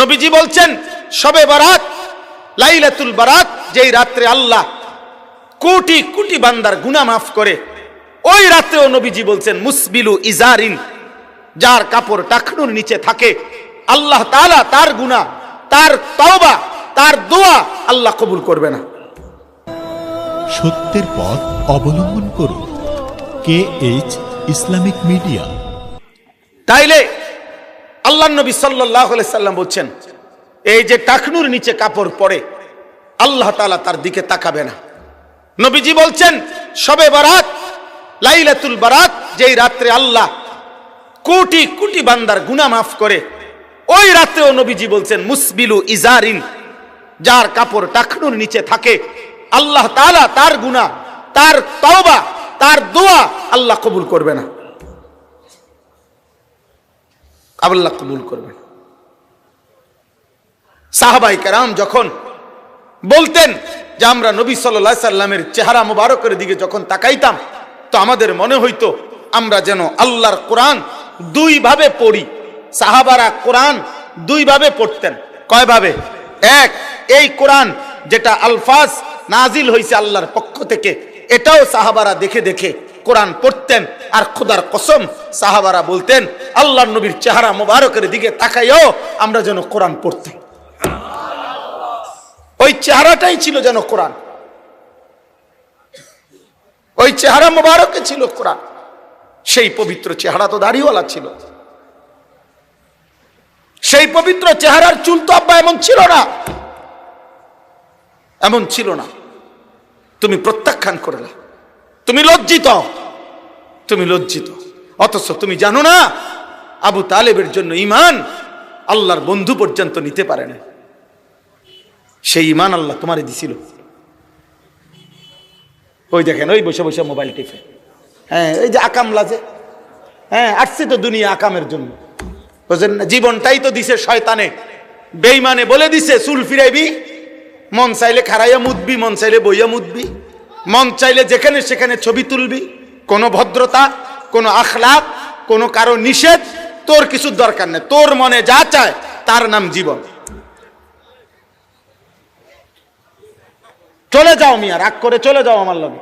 নবীজি বলছেন সবে বারাত লাইলাতুল বারাত যেই রাত্রে আল্লাহ কোটি কোটি বান্দার গুনাহ মাফ করে ওই রাত্রেও নবীজি বলছেন মুসবিলু ইজারিন যার কাপড় টাকনুর নিচে থাকে আল্লাহ তালা তার গুনাহ তার তওবা তার দোয়া আল্লাহ কবুল করবে না। সত্যের পথ অবলম্বন করুন কে এইচ ইসলামিক মিডিয়া। তাইলে আল্লাহ নবী সাল্লাহ সাল্লাম বলছেন, এই যে টাকনুর নিচে কাপড় পরে, আল্লাহ তালা তার দিকে তাকাবে না। নবীজি বলছেন, সবে বারাত, লাইলাতুল বারাত, যেই রাত্রে আল্লাহ কোটি কোটি বান্দার গুনাহ মাফ করে, ওই রাত্রেও নবীজি বলছেন, মুসবিলু ইজারিন, যার কাপড় টাকনুর নিচে থাকে, আল্লাহ তাআলা তার গুনাহ, তার তওবা, তার দোয়া আল্লাহ কবুল করবে না। আল্লাহ কবুল করবেন। সাহাবাই কারাম যখন বলতেন যে আমরা নবী সাল্লাহ সাল্লামের চেহারা মুবারকের দিকে যখন তাকাইতাম, তো আমাদের মনে হইতো আমরা যেন আল্লাহর কোরআন দুইভাবে পড়ি, সাহাবারা কোরআন দুইভাবে পড়তেন। কয়ভাবে এক, এই কোরআন যেটা আলফাজ নাজিল হয়েছে আল্লাহর পক্ষ থেকে, এটাও সাহাবারা দেখে দেখে কোরআন পড়তেন আর খোদার কসম সাহাবারা বলতেন আল্লাহ নবীর চেহারা মোবারকের দিকে তাকাইও আমরা যেন কোরআন পড়তাম। ওই চেহারাটাই ছিল যেন কোরআন। ওই চেহারা মোবারকে ছিল কোরআন। সেই পবিত্র চেহারা তো দাড়িওয়ালা ছিল। সেই পবিত্র চেহারার চুল তো আব্বা এমন ছিল না। এমন ছিল না। তুমি প্রত্যাখ্যান করলা। তুমি লজ্জিত? তুমি লজ্জিত। অথচ তুমি জানো না, আবু তালেবের জন্য ইমান আল্লাহর বন্ধু পর্যন্ত নিতে পারে না। সেই ইমান আল্লাহ তোমারে দিছিল। ওই দেখেন, ওই বসে বসে মোবাইল টিপে। হ্যাঁ এই যে আকাম লাজে। হ্যাঁ আসছে তো দুনিয়া আকামের জন্য। বুঝলেন না জীবনটাই তো দিছে শয়তানে। বেইমানে বলে দিছে, চুল ফিরাইবি, মন চাইলে খারাইয়া মুদবি মন চাইলে বইয়া মুদবি মন চাইলে যেখানে সেখানে ছবি তুলবি, কোনো ভদ্রতা, কোনো আখলাপ কোনো কারও নিষেধ, তোর কিছু দরকার নেই। তোর মনে যা চায়, তার নাম জীবন। চলে যাও মিয়া, রাগ করে চলে যাও আমার লগে।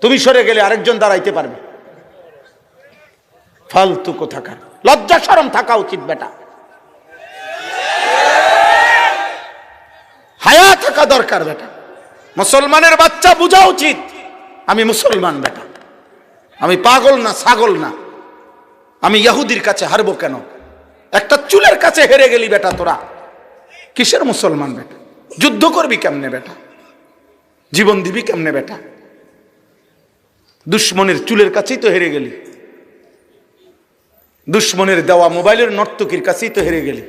তুমি সরে গেলে আরেকজন দাঁড়াইতে পারবে। ফালতু কোথাকার। লজ্জা সরম থাকা উচিত বেটা। হায়া থাকা দরকার বেটা। মুসলমানের বাচ্চা বোঝা উচিত। আমি মুসলমান বেটা। আমি পাগল না, ছাগল না। আমি ইয়াহুদির কাছে হারবো কেন? একটা চুলের কাছে হেরে গেলি বেটা তোরা। কিসের মুসলমান বেটা? যুদ্ধ করবি কেমনে বেটা? জীবন দিবি কেমনে বেটা? দুশ্মনের চুলের কাছেই তো হেরে গেলি। দুশ্মনের দেওয়া মোবাইলের নর্তকীর কাছেই তো হেরে গেলি।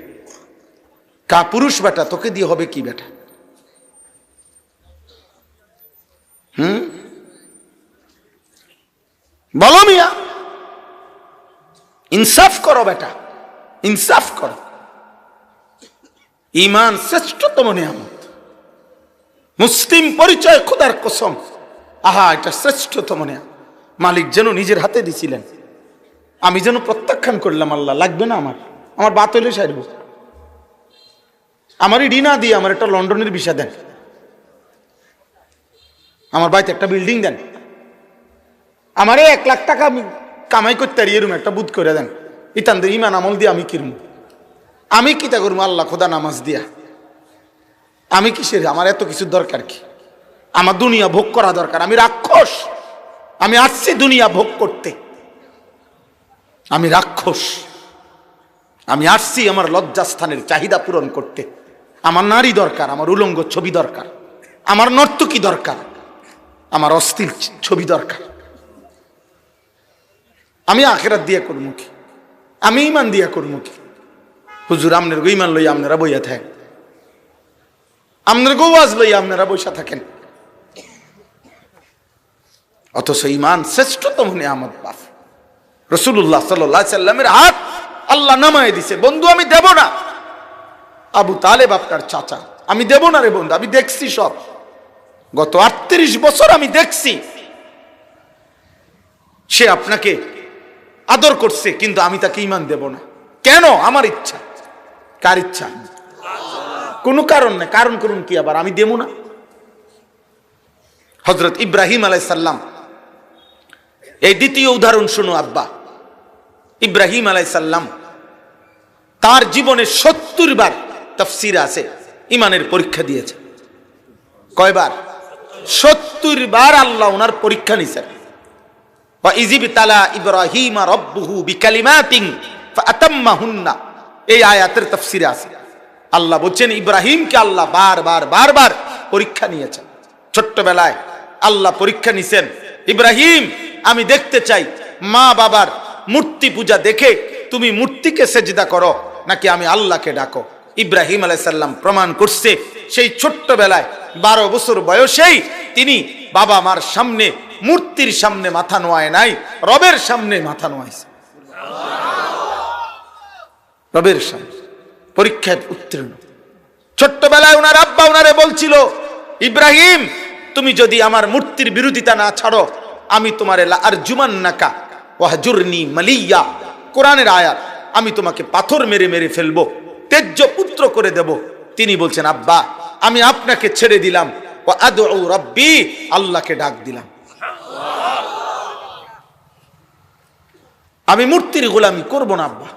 কা পুরুষ বেটা, তোকে দিয়ে হবে কি বেটা হুম বলো মিয়া ইনসাফ করো বেটা। ইনসাফ করো। ইমান শ্রেষ্ঠতম নিয়ামত। মুসলিম পরিচয় খোদার কসম। আহা, এটা শ্রেষ্ঠতম নিয়ামত। মালিক যেন নিজের হাতে দিছিলেন। আমি যেন প্রত্যাখ্যান করলাম আল্লাহ, লাগবে না আমার। আমার বাত হইলে সারব। আমারই রিনা দিয়ে আমার একটা লন্ডনের ভিসা দেন। আমার বাড়িতে একটা বিল্ডিং দেন। আমারে এক লাখ টাকা কামাই করতে পারি এরম একটা বুধ করে দেন। ইতান ইমান আমল দিয়ে আমি কিরম আমি কি তা করব? আল্লাহ খোদা নামাজ দিয়া। আমি কিসের? আমার এত কিছুর দরকার কি? আমার দুনিয়া ভোগ করা দরকার। আমি রাক্ষস। আমি আসছি দুনিয়া ভোগ করতে। আমি রাক্ষস। আমি আসছি আমার লজ্জাস্থানের চাহিদা পূরণ করতে। আমার নারী দরকার, আমার উলঙ্গ ছবি দরকার। আমার নর্তকী দরকার। আমার অস্থির ছবি দরকার। আমি আখেরাত দিয়া করব কি? আমি ইমান দিয়া করব কি? হুজুর আমনের গো ইমান লইয়া আপনারা বইয়া থাকেন। আপনার গোয়াজ লইয়া আপনারা বৈশা থাকেন। অথচ ইমান শ্রেষ্ঠতম নিয়ামত বাপ। রসুল্লাহ সাল্লাহ সাল্লামের হাত আল্লাহ নামায় দিছে, বন্ধু, আমি দেব না। আবু তালেব আপনার চাচা, আমি দেব না রে বন্ধু, আমি দেখছি সব। গত আটত্রিশ বছর আমি দেখছি। সে আপনাকে আদর করছে, কিন্তু আমি তাকে ইমান দেব না। কেন? আমার ইচ্ছা। কার ইচ্ছা? কোনো কারণ নেই। কারণ করুন কি আবার? আমি দেবো না। হজরত ইব্রাহিম আলাইসাল্লাম এই দ্বিতীয় উদাহরণ শুনো আব্বা। ইব্রাহিম আলাইসাল্লাম তার জীবনে সত্তর বার তফসির আছে, ইমানের পরীক্ষা দিয়েছে। কয়বার? সত্তর বার আল্লাহ ওনার পরীক্ষা নিছেন। বা ইজিব তালা ইব্রাহিম রব্বুহু বিকালিমাতিন ফাতাম্মাহুন্না এই আয়াতের তফসিরে আছে। আল্লাহ বলছেন, ইব্রাহিমকে আল্লাহ বারবার বারবার পরীক্ষা নিয়েছেন। ছোট্টবেলায় আল্লাহ পরীক্ষা নিছেন, ইব্রাহিম, আমি দেখতে চাই, মা বাবার মূর্তি পূজা দেখে তুমি মূর্তিকে সেজদা করো, নাকি আমি আল্লাহকে ডাকো? ইব্রাহিম আলাইসাল্লাম প্রমাণ করছে, সেই ছোট্টবেলায় বারো বছর বয়সেই তিনি বাবা মার সামনে মূর্তির সামনে মাথা নোয়ায় নাই, রবের সামনে মাথা নোয়াইছে। রবের সামনে, পরীক্ষায় উত্তীর্ণ। ছোট্টবেলায় ওনার আব্বা ওনারে বলছিল, ইব্রাহিম, তুমি যদি আমার মূর্তির বিরোধিতা না ছাড়ো, আমি তোমার আর জুমান নাকা ওয়াহজুরনি মালিয়া। কোরআনের আয়াত, আমি তোমাকে পাথর মেরে মেরে ফেলব তেজ্য পুত্র করে দেব। তিনি বলছেন, আব্বা, আমি আপনাকে ছেড়ে দিলাম ও আদৌ রব্বি, আল্লাহকে ডাক দিলাম। আমি মূর্তির গোলামি করব না, আব্বা।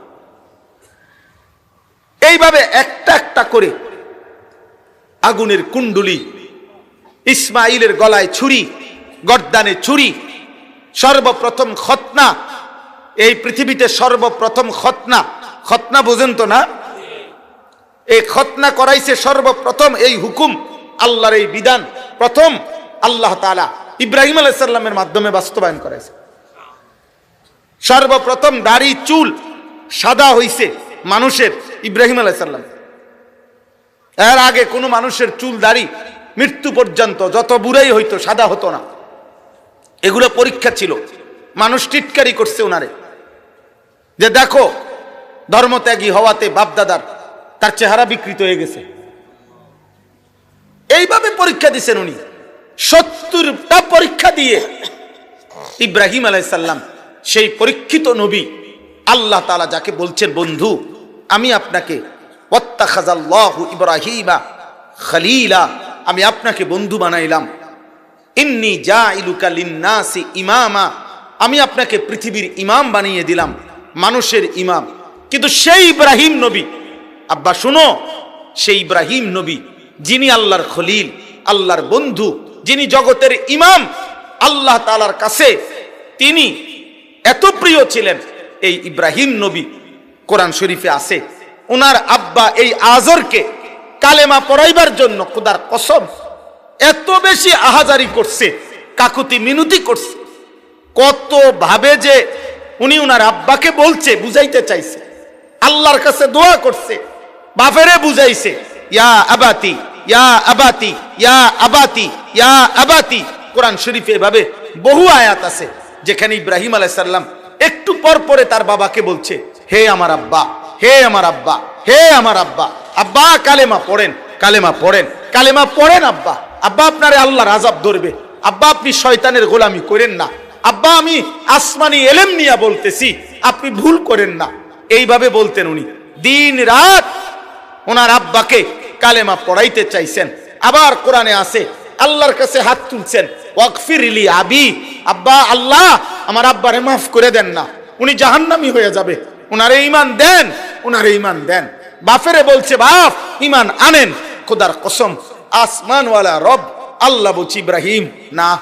এইভাবে একটা একটা করে আগুনের কুণ্ডুলি, ইসমাইলের গলায় ছুরি, গর্দানে ছুরি, সর্বপ্রথম খতনা এই পৃথিবীতে সর্বপ্রথম খতনা খতনা বোঝেন তো না? এই খতনা করাইছে সর্বপ্রথম এই হুকুম, আল্লাহর এই বিধান। প্রথম আল্লাহ তালা ইব্রাহিম আলাইসাল্লামের মাধ্যমে বাস্তবায়ন করাইছে। সর্বপ্রথম দাড়ি, চুল সাদা হইছে মানুষের, ইব্রাহিম আলাইসাল্লাম এর আগে কোনো মানুষের চুল, দাড়ি মৃত্যু পর্যন্ত যত বুড়াই হইতো সাদা হতো না। এগুলো পরীক্ষা ছিল। মানুষ টিটকারি করছে ওনারে যে দেখো, ধর্মত্যাগী হওয়াতে বাপদাদার তার চেহারা বিকৃত হয়ে গেছে। এইভাবে পরীক্ষা দিছেন উনি। সত্তরটা পরীক্ষা দিয়ে ইব্রাহিম আলাইসাল্লাম সেই পরীক্ষিত নবী আল্লাহ তালা যাকে বলছেন, বন্ধু, আমি আপনাকে আমি আপনাকে বন্ধু বানাইলাম। ইন্নি জাইলুকা লিন্নাসি ইমামা, আমি আপনাকে পৃথিবীর ইমাম বানিয়ে দিলাম, মানুষের ইমাম। কিন্তু সেই ইব্রাহিম নবী, আব্বা শুনো, সেই ইব্রাহিম নবী, যিনি আল্লাহর খলিল, আল্লাহর বন্ধু, যিনি জগতের ইমাম, আল্লাহ তালার কাছে তিনি এত প্রিয় ছিলেন, এই ইব্রাহিম নবী কোরআন শরীফে আছে। ওনার আব্বা এই আজরকে কালেমা পড়াইবার জন্য খুদার কসম, এত বেশি আহাজারি করছে, কাকুতি মিনতি করছে। কত ভাবে যে উনি উনার আব্বাকে বলছে, বুঝাইতে চাইছে। আল্লাহর কাছে দোয়া করছে, বাপেরে বুঝাইছে, ইয়া আবাতি ইয়া আবাতি ইয়া আবাতি ইয়া আবাতি। কোরআন শরীফে এভাবে বহু আয়াত আছে। যেখানে ইব্রাহিম আলাইসাল্লাম একটু পর পরে তার বাবাকে বলছে, হে আমার আব্বা, হে আমার আব্বা, হে আমার আব্বা আব্বা, কালেমা পড়েন কালেমা পড়েন কালেমা পড়েন আব্বা আব্বা আপনারে আল্লাহর আজাব ধরবে, আব্বা আপনি শয়তানের গোলামি করেন না, আব্বা আমি আসমানি এলেম নিয়া বলতেছি, আপনি ভুল করেন না। এইভাবে বলতেন উনি। দিন রাত ওনার আব্বাকে কালেমা পড়াইতে চাইছেন। আবার কোরআনে আছে, আল্লাহর কাছে হাত তুলছেন ওয়াকফিরলি আবি আব্বা, আল্লাহ, আমার আব্বারে মাফ করে দেন না। উনি জাহান্নামি হয়ে যাবে। উনারে ইমান দেন, উনারে ইমান দেন। বাফেরে বলছে, বাপ ইমান আনেন। খোদার কসম আসমানওয়ালা রব, আল্লাহ বলছি, ইব্রাহিম, না,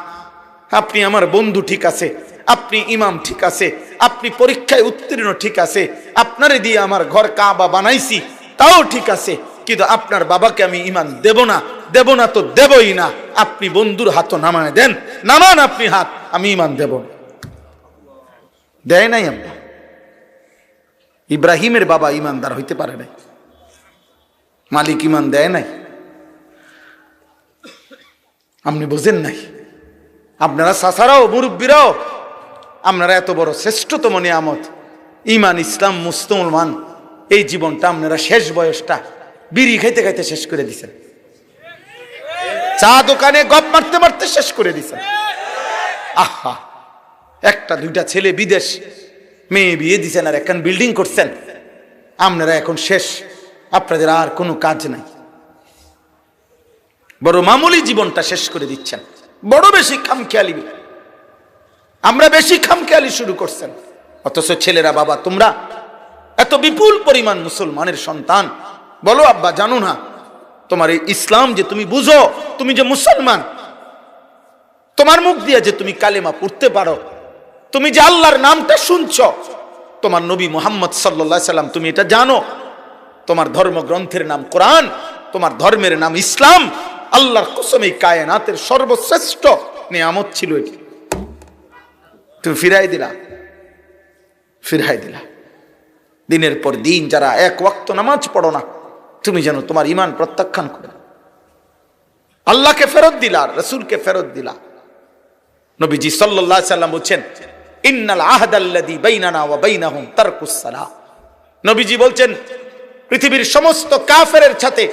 আপনি আমার বন্ধু ঠিক আছে, আপনি ইমাম ঠিক আছে, আপনি পরীক্ষায় উত্তীর্ণ ঠিক আছে, আপনারে দিয়ে আমার ঘর কাবা বানাইছি, তাও ঠিক আছে, কিন্তু আপনার বাবাকে আমি ইমান দেব না দেব না তো দেবই না। আপনি বন্ধুর হাত নামায় দেন, নামান আপনি হাত আমি ইমান দেব দেয় নাই আব্বা ইব্রাহিমের বাবা ইমানদার হইতে পারে নাই। মালিক ইমান দেয় নাই। আপনি বোঝেন নাই। আপনারা সাসারাও, মুরব্বীরাও, আপনারা এত বড় শ্রেষ্ঠতম নিয়ামত। ইমান, ইসলাম, মুসলমান, এই জীবনটা আপনারা শেষ বয়সটা বিড়ি খাইতে খাইতে শেষ করে দিছেন। চা দোকানে গপ মারতে মারতে শেষ করে দিছেন। আহা, একটা দুইটা ছেলে বিদেশ, মেয়ে বিয়ে দিছেন আর এখন বিল্ডিং করছেন। আপনারা এখন শেষ, আপনাদের আর কোনো কাজ নাই। বড় মামুলি জীবনটা শেষ করে দিচ্ছেন। বড় বেশি খামখেয়ালি। আমরা বেশি খামখেয়ালি শুরু করছেন। অথচ ছেলেরা বাবা, তোমরা এত বিপুল পরিমাণ মুসলমানের সন্তান। বলো আব্বা, জানো না, তোমার এই ইসলাম যে তুমি বুঝো, তুমি যে মুসলমান তোমার মুখ দিয়ে যে তুমি কালেমা পড়তে পারো, তুমি যে আল্লাহর নামটা শুনছ, তোমার নবী মোহাম্মদ সাল্লা সাল্লাম, তুমি এটা জানো। তোমার ধর্মগ্রন্থের নাম কোরআন, তোমার ধর্মের নাম ইসলাম, আল্লাহর কসম এই কায়নাতের সর্বশ্রেষ্ঠ নিয়ামত ছিল এটি। তুমি ফিরাই দিলা। ফিরাই দিলা। দিনের পর দিন যারা এক ওয়াক্ত নামাজ পড়ো না, তুমি যেন তোমার ইমান প্রত্যাখ্যান করে। আল্লাহকে ফেরত দিলা, রসুলকে ফেরত দিলা। নবীজি আলাইহি সাল্লাম বলছেন, ইন্নাল আহদাল্লাযী বাইনানা ওয়া বাইনাহুম তারকুস সালাহ। নবীজি বলছেন, পৃথিবীর সমস্ত কাফেরের সাথে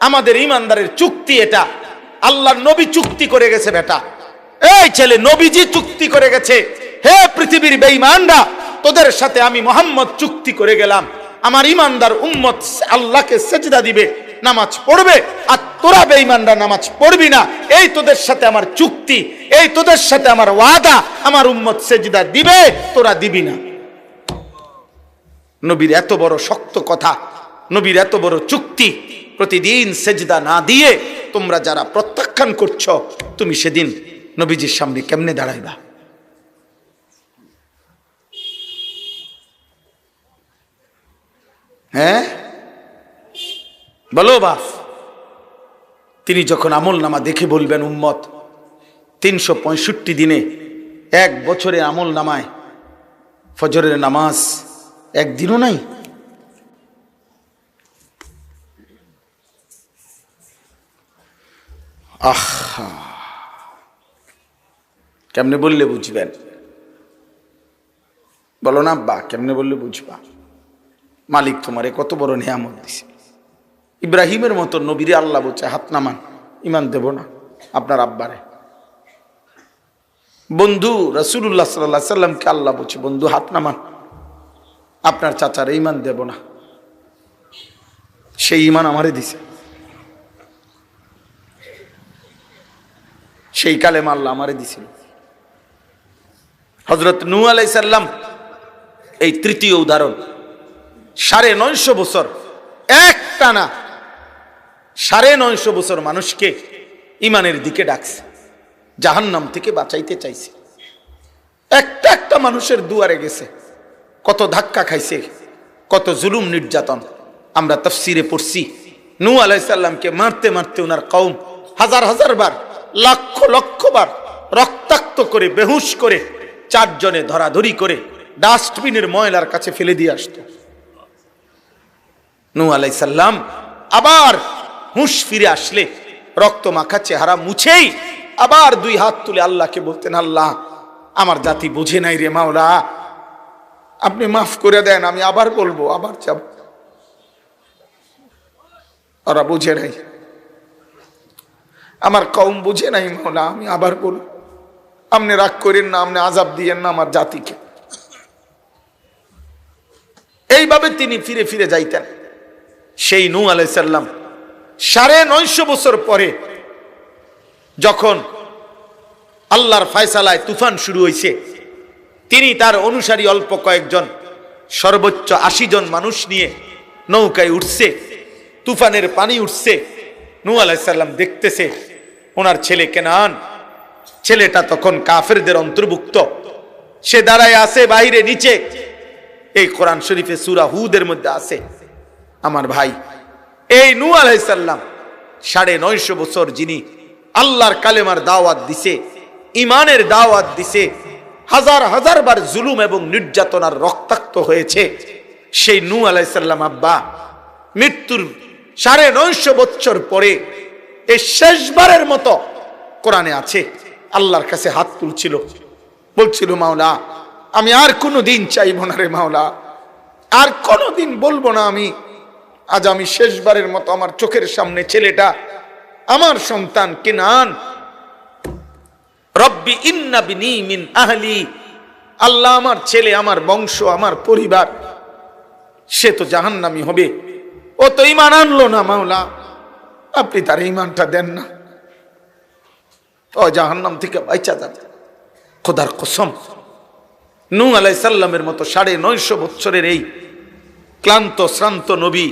আমাদের ইমানদারের চুক্তি এটা। আল্লাহর নবী চুক্তি করে গেছে বেটা। এই ছেলে নবীজি চুক্তি করে গেছে। হে পৃথিবীর বেঈমানরা, তোদের সাথে আমি মোহাম্মদ চুক্তি করে গেলাম। আমার ইমানদার উম্মত আল্লাহকে সেজদা দিবে। নামাজ পড়বে, আর তোরা বেঈমানরা নামাজ পড়বি না। এই তোদের সাথে আমার চুক্তি, এই তোদের সাথে আমার ওয়াদা, আমার উম্মত সেজদা দিবে, তোরা দিবি না। নবীর এত বড় শক্ত কথা, নবীর এত বড় চুক্তি, প্রতিদিন সেজদা না দিয়ে তোমরা যারা প্রত্যাখ্যান করছ, তুমি সেদিন নবীজির সামনে কেমনে দাঁড়াইবা? হ্যাঁ? বলো বাস। তিনি যখন আমল নামা দেখে বলবেন, উম্মত, তিনশো পঁয়ষট্টি দিনে এক বছরে আমল নামায় ফজরের নামাজ একদিনও নাই? আহা, কেমনে বললে বুঝবেন? বলো না বা কেমনে বললে বুঝবা? মালিক তোমারে কত বড় নিয়ামত দিছে। ইব্রাহিমের মতো নবীরে আল্লাহ বলছে, হাত নামান, ইমান দেব না আপনার আব্বারে। বন্ধু রসুল্লাহ সাল্লাহ সাল্লামকে আল্লাহ বলছে, বন্ধু হাত নামান, আপনার চাচার ইমান দেব না। সেই ইমান আমারে দিছে। সেই কালে আল্লাহ আমারে দিছিল। হজরত নু আলাইসাল্লাম এই তৃতীয় উদাহরণ, সাড়ে নয়শো বছর এক টানা সাড়ে নয়শো বছর মানুষকে ইমানের দিকে ডাকছে, জাহান্নাম থেকে বাঁচাইতে চাইছে। একটা একটা মানুষের দুয়ারে গেছে, কত ধাক্কা খাইছে, কত জুলুম নির্যাতন। আমরা তফসিরে পড়ছি নু আলাইসাল্লামকে মারতে মারতে ওনার কৌম হাজার হাজার বার, লক্ষ লক্ষ বার রক্তাক্ত করে, বেহুশ করে, চারজনে ধরাধরি করে ডাস্টবিনের ময়লার কাছে ফেলে দিয়ে আসতো। নু আলাইসাল্লাম আবার হুঁশ ফিরে আসলে, রক্ত মাখা চেহারা মুছেই আবার দুই হাত তুলে আল্লাহকে বলতেন, আল্লাহ, আমার জাতি বুঝে নাই রে মাওলা। আপনি মাফ করে দেন, আমি আবার বলব, আবার যাব। ওরা বুঝে নাই। আমার কম বুঝে নাই মাওলা, আমি আবার বলব। আপনি রাগ করেন না, আপনি আজাব দিয়েন না আমার জাতিকে। এইভাবে তিনি ফিরে ফিরে যাইতেন। সেই নু আলাইসাল্লাম সাড়ে নয়শো বছর পরে যখন আল্লাহর ফায়সালায় তুফান শুরু হয়েছে, তিনি তার অনুসারী অল্প কয়েকজন, সর্বোচ্চ আশি জন মানুষ নিয়ে নৌকায় উঠছে, তুফানের পানি উঠছে নু আলাইসাল্লাম দেখতেছে, ওনার ছেলে কেনান, ছেলেটা তখন কাফেরদের অন্তর্ভুক্ত, সে দাঁড়ায় আছে বাইরে, নিচে, এই কোরআন শরীফে সুরা হুদের মধ্যে আছে, আমার ভাই এই নু আলাইসাল্লাম সাড়ে নয়শো বছর যিনি আল্লাহর কালেমার দাওয়াত দিছে ইমানের দাওয়াত দিছে, হাজার হাজার বার জুলুম এবং নির্যাতনার রক্তাক্ত হয়েছে। সেই নু আলাইসাল্লাম আব্বা, মৃত্যুর সাড়ে নয়শো বছর পরে এই শেষবারের মতো কোরআনে আছে, আল্লাহর কাছে হাত তুলছিল। বলছিল, মাওলা, আমি আর কোনো দিন চাইব না রে মাওলা, আর কোনো দিন বলব না আমি আজ আমি শেষবারের মতো আমার চোখের সামনে ছেলেটা, আমার সন্তান কেনান। রব্বি ইন্না বিনি মিন আহলি। আল্লাহ আমার ছেলে, আমার বংশ, আমার পরিবার, সে তো জাহান্নামি হবে। ও তো ইমান আনলো না, মাওলা। আপনি তার ইমানটা দেন না। ও জাহান্নাম থেকে বাইচা যান খোদার কসম। নু আলাই সাল্লামের মতো সাড়ে নয়শো বৎসরের এই ক্লান্ত, শ্রান্ত নবী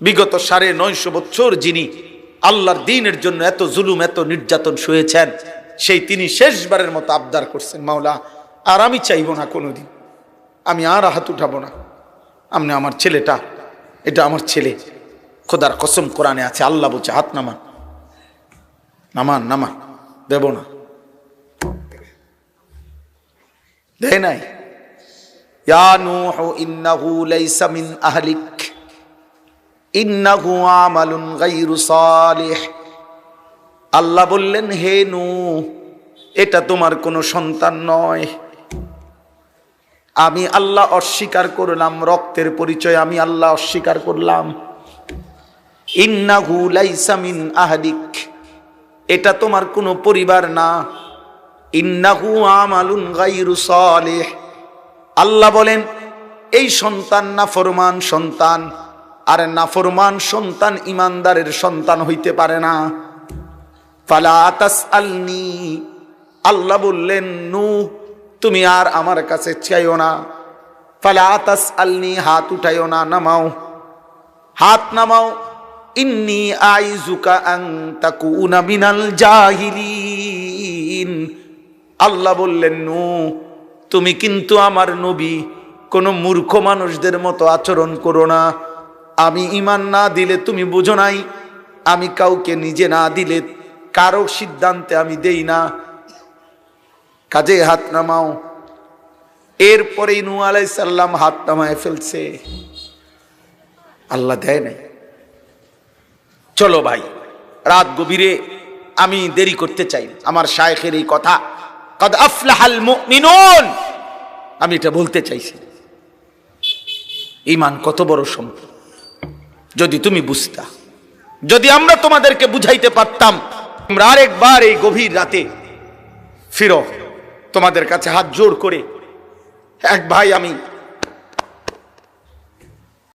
বিগত সাড়ে নয়শো বৎসর যিনি আল্লাহর দিনের জন্য এত জুলুম, এত নির্যাতন শুয়েছেন, সেই তিনি শেষবারের মতো আবদার করছেন, মাওলা, আর আমি চাইব না কোনোদিন। আমি আর হাত উঠাবো না। আপনি আমার ছেলেটা, এটা আমার ছেলে। খোদার কসম কোরআনে আছে, আল্লাহ বলছে, হাত নামান। নামান নামান। দেব না। দেয় নাই? ইয়া নূহ, ইন্নাহু লাইসা মিন আহলিক। ইন্নাহু আল্লাহ বললেন, হে নূ এটা তোমার কোনো সন্তান নয়। আমি আল্লাহ অস্বীকার করলাম, রক্তের পরিচয় আমি আল্লাহ অস্বীকার করলাম। ইন্নাহু লাইসা মিন আহলিক, এটা তোমার কোনো পরিবার না। ইন্নাহু আমালুন গায়রু সালিহ। আল্লাহ বলেন, এই সন্তান না ফরমান সন্তান আর নাফরমান সন্তান ইমানদারের সন্তান হইতে পারে না। ফালা তাসআলনি। আল্লাহ বললেন নু তুমি আর আমার কাছে চাইও না। ফালা তাসআলনি, হাত উঠাইও না, নামাও। হাত নামাও। ইন্নি আইজুকা আং তাকুনা মিনাল জাহিলিন। আল্লাহ বললেন নু তুমি কিন্তু আমার নবী। কোনো মূর্খ মানুষদের মতো আচরণ করো না। আমি ইমান না দিলে তুমি বুঝো নাই। আমি কাউকে নিজে না দিলে কারও সিদ্ধান্তে আমি দেই না। কাজে হাত নামাও। এরপরে নু আলাই সাল্লাম হাত নামায় ফেলছে। আল্লাহ দেয় নাই। চলো ভাই, রাত গভীরে আমি দেরি করতে চাই। আমার শায়েখের এই কথা আমি এটা বলতে চাইছি। ইমান কত বড় সম্পদ। যদি তুমি বুঝতা। যদি আমরা তোমাদেরকে বুঝাইতে পারতাম আমরা আরেকবার এই গভীর রাতে ফিরো, তোমাদের কাছে হাত জোড় করে এক ভাই আমি